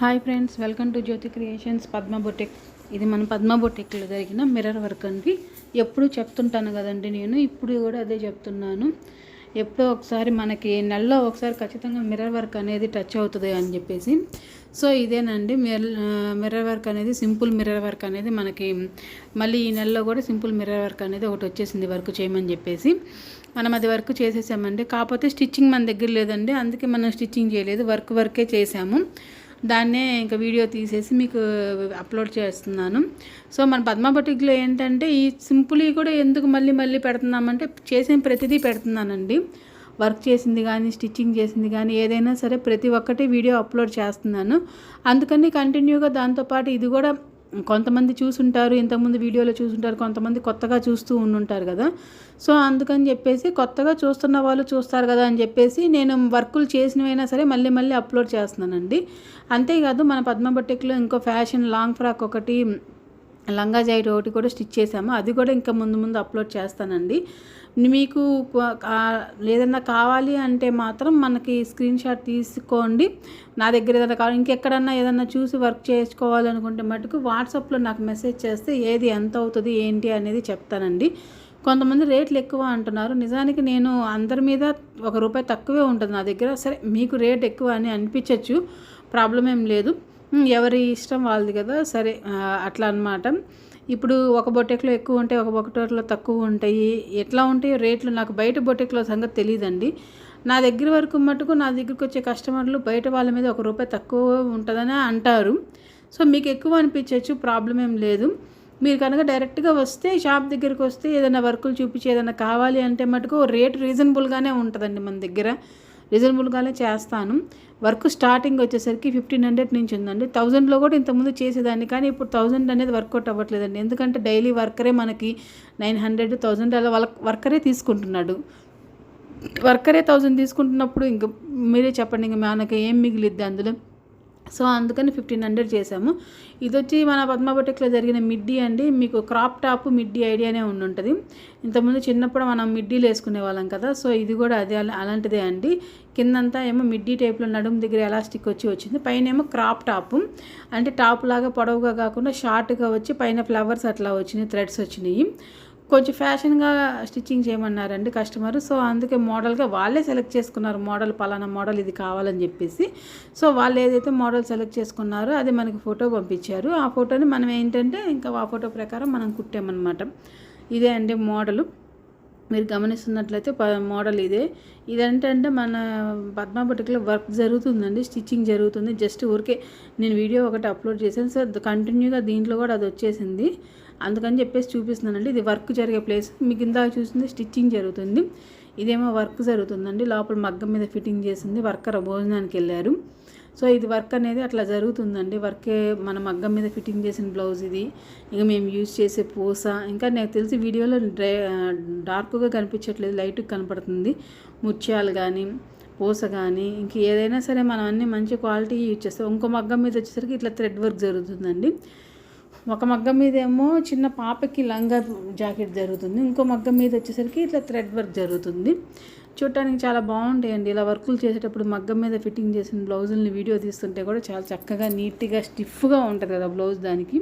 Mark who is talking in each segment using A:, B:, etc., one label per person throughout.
A: Hi friends welcome to Jyothi creations Padma boutique. ఇది మన పద్మ బొటెక్లో జరిగిన మిర్రర్ వర్క్ అండి. ఎప్పుడు చెప్తుంటాను కదండి నేను ఇప్పుడు కూడా అదే చెప్తున్నాను. ఎప్పుడో ఒకసారి మనకి నెలలో ఒకసారి ఖచ్చితంగా మిర్రర్ వర్క్ అనేది టచ్ అవుతుంది అని చెప్పేసి. సో ఇదేనండి మిర్ మిర్రర్ వర్క్ అనేది సింపుల్ మిర్రర్ వర్క్ అనేది మనకి మళ్ళీ ఈ నెలలో కూడా సింపుల్ మిర్రర్ వర్క్ అనేది ఒకటి వచ్చేసింది వర్క్ చేయమని చెప్పేసి. మనం అది వర్క్ చేసేసామండి. కాకపోతే స్టిచ్చింగ్ మన దగ్గర లేదండి అందుకే మనం స్టిచ్చింగ్ చేయలేదు. వర్క్ వర్కే చేసాము. దాన్నే ఇంకా వీడియో తీసేసి మీకు అప్లోడ్ చేస్తున్నాను. సో మన పద్మపటిక్లో ఏంటంటే ఈ సింపుల్ కూడా ఎందుకు మళ్ళీ మళ్ళీ పెడుతున్నామంటే చేసిన ప్రతిదీ పెడుతున్నానండి. వర్క్ చేసింది కానీ స్టిచ్చింగ్ చేసింది కానీ ఏదైనా సరే ప్రతి ఒక్కటి వీడియో అప్లోడ్ చేస్తున్నాను. అందుకని కంటిన్యూగా దాంతోపాటు ఇది కూడా కొంతమంది చూసుంటారు ఇంతకుముందు వీడియోలో చూసుంటారు కొంతమంది కొత్తగా చూస్తూ ఉండుంటారు కదా. సో అందుకని చెప్పేసి కొత్తగా చూస్తున్న వాళ్ళు చూస్తారు కదా అని చెప్పేసి నేను వర్కులు చేసినవైనా సరే మళ్ళీ మళ్ళీ అప్లోడ్ చేస్తున్నానండి. అంతేకాదు మన పద్మబట్టిక్లో ఇంకో ఫ్యాషన్ లాంగ్ ఫ్రాక్ ఒకటి లంగా జాయిట్ ఒకటి కూడా స్టిచ్ చేసాము అది కూడా ఇంకా ముందు ముందు అప్లోడ్ చేస్తానండి. మీకు ఏదన్నా కావాలి అంటే మాత్రం మనకి స్క్రీన్ షాట్ తీసుకోండి. నా దగ్గర ఏదైనా కావాలి ఇంకెక్కడన్నా ఏదన్నా చూసి వర్క్ చేసుకోవాలనుకుంటే మటుకు వాట్సాప్లో నాకు మెసేజ్ చేస్తే ఏది ఎంత అవుతుంది ఏంటి అనేది చెప్తానండి. కొంతమంది రేట్లు ఎక్కువ అంటున్నారు. నిజానికి నేను అందరి మీద ఒక రూపాయి తక్కువే ఉంటుంది నా దగ్గర. సరే మీకు రేట్ ఎక్కువ అని అనిపించవచ్చు ప్రాబ్లం ఏం లేదు. ఎవరి ఇష్టం వాళ్ళది కదా సరే అట్లా అనమాట ఇప్పుడు ఒక బొటెక్లో ఎక్కువ ఉంటాయి ఒక బొటెక్లో తక్కువ ఉంటాయి. ఎట్లా ఉంటాయి రేట్లు నాకు బయట బొటెక్లో సంగతి తెలియదండి నా దగ్గర వరకు మటుకు నా దగ్గరికి వచ్చే కస్టమర్లు బయట వాళ్ళ మీద ఒక రూపాయి తక్కువ ఉంటుందని అంటారు. సో మీకు ఎక్కువ అనిపించవచ్చు ప్రాబ్లం ఏం లేదు. మీరు కనుక డైరెక్ట్గా వస్తే షాప్ దగ్గరికి వస్తే ఏదైనా వర్కులు చూపించి ఏదైనా కావాలి అంటే మటుకు రేట్ రీజనబుల్గానే ఉంటుందండి మన దగ్గర. రీజనబుల్గానే చేస్తాను. వర్క్ స్టార్టింగ్ వచ్చేసరికి ఫిఫ్టీన్ హండ్రెడ్ నుంచి ఉందండి. థౌజండ్లో కూడా ఇంతకుముందు చేసేదాన్ని కానీ ఇప్పుడు థౌజండ్ అనేది వర్కౌట్ అవ్వట్లేదండి. ఎందుకంటే డైలీ వర్కరే మనకి నైన్ హండ్రెడ్ థౌజండ్ అలా వాళ్ళ వర్కరే తీసుకుంటున్నాడు. వర్కరే థౌజండ్ తీసుకుంటున్నప్పుడు ఇంక మీరే చెప్పండి ఇంక మనకి ఏం మిగిలిద్ది అందులో? సో అందుకని ఫిఫ్టీన్ హండ్రెడ్ చేసాము ఇది వచ్చి మన పద్మబొటెక్లో జరిగిన మిడ్డీ అండి. మీకు క్రాప్ టాప్ మిడ్డీ ఐడియానే ఉండి ఉంటుంది ఇంతకుముందు చిన్నప్పుడు మనం మిడ్డీలు వేసుకునే వాళ్ళం కదా సో ఇది కూడా అదే అలాంటిదే అండి. కిందంతా ఏమో మిడ్డీ టైప్లో నడుము దగ్గర ఎలాస్టిక్ వచ్చి వచ్చింది. పైన ఏమో క్రాప్ టాప్. అంటే టాప్ లాగా పొడవుగా కాకుండా షార్ట్గా వచ్చి పైన ఫ్లవర్స్ అట్లా వచ్చినాయి థ్రెడ్స్ వచ్చినాయి. కొంచెం ఫ్యాషన్గా స్టిచ్చింగ్ చేయమన్నారండి కస్టమర్. సో అందుకే మోడల్గా వాళ్ళే సెలెక్ట్ చేసుకున్నారు. మోడల్ పలానా మోడల్ ఇది కావాలని చెప్పేసి. సో వాళ్ళు ఏదైతే మోడల్ సెలెక్ట్ చేసుకున్నారో అది మనకి ఫోటో పంపించారు. ఆ ఫోటోని మనం ఏంటంటే ఇంకా ఆ ఫోటో ప్రకారం మనం కుట్టామన్నమాట. ఇదే అండి మోడలు. మీరు గమనిస్తున్నట్లయితే మోడల్ ఇదే. ఇదేంటంటే మన పద్మా బుటిక్లో వర్క్ జరుగుతుందండి. స్టిచ్చింగ్ జరుగుతుంది. జస్ట్ ఊరికే నేను వీడియో ఒకటి అప్లోడ్ చేశాను. సో కంటిన్యూగా దీంట్లో కూడా అది వచ్చేసింది. అందుకని చెప్పేసి చూపిస్తున్నానండి. ఇది వర్క్ జరిగే ప్లేస్. మీకు ఇందాక చూసింది స్టిచ్చింగ్ జరుగుతుంది. ఇదేమో వర్క్ జరుగుతుందండి. లోపల మగ్గం మీద ఫిట్టింగ్ చేసింది వర్కర్ భోజనానికి వెళ్ళారు. సో ఇది వర్క్ అనేది అట్లా జరుగుతుందండి. వర్కే మన మగ్గం మీద ఫిట్టింగ్ చేసిన బ్లౌజ్ ఇది. ఇంకా మేము యూజ్ చేసే పూస. ఇంకా నాకు తెలిసి వీడియోలో డ్రై డార్క్గా కనిపించట్లేదు. లైట్గా కనపడుతుంది. ముత్యాలు కానీ పూస కానీ ఇంక ఏదైనా సరే మనం అన్నీ మంచి క్వాలిటీ యూజ్ చేస్తాం. ఇంకో మగ్గం మీద వచ్చేసరికి ఇట్లా థ్రెడ్ వర్క్ జరుగుతుందండి. ఒక మగ్గం మీద ఏమో చిన్న పాపకి లంగా జాకెట్ జరుగుతుంది. ఇంకో మగ్గం మీద వచ్చేసరికి ఇట్లా థ్రెడ్ వర్క్ జరుగుతుంది. చూడటానికి చాలా బాగుంటాయండి. ఇలా వర్కులు చేసేటప్పుడు మగ్గం మీద ఫిట్టింగ్ చేసిన బ్లౌజుల్ని వీడియో తీస్తుంటే కూడా చాలా చక్కగా నీట్గా స్టిఫ్గా ఉంటుంది కదా బ్లౌజ్ దానికి.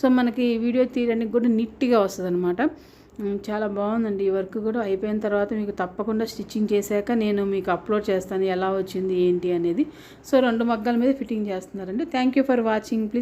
A: సో మనకి వీడియో తీయడానికి కూడా నీట్గా వస్తుంది అనమాట చాలా బాగుందండి. ఈ వర్క్ కూడా అయిపోయిన తర్వాత మీకు తప్పకుండా స్టిచ్చింగ్ చేశాక నేను మీకు అప్లోడ్ చేస్తాను. ఎలా వచ్చింది ఏంటి అనేది. సో రెండు మగ్గాల మీద ఫిట్టింగ్ చేస్తున్నారండి. Thank you for watching please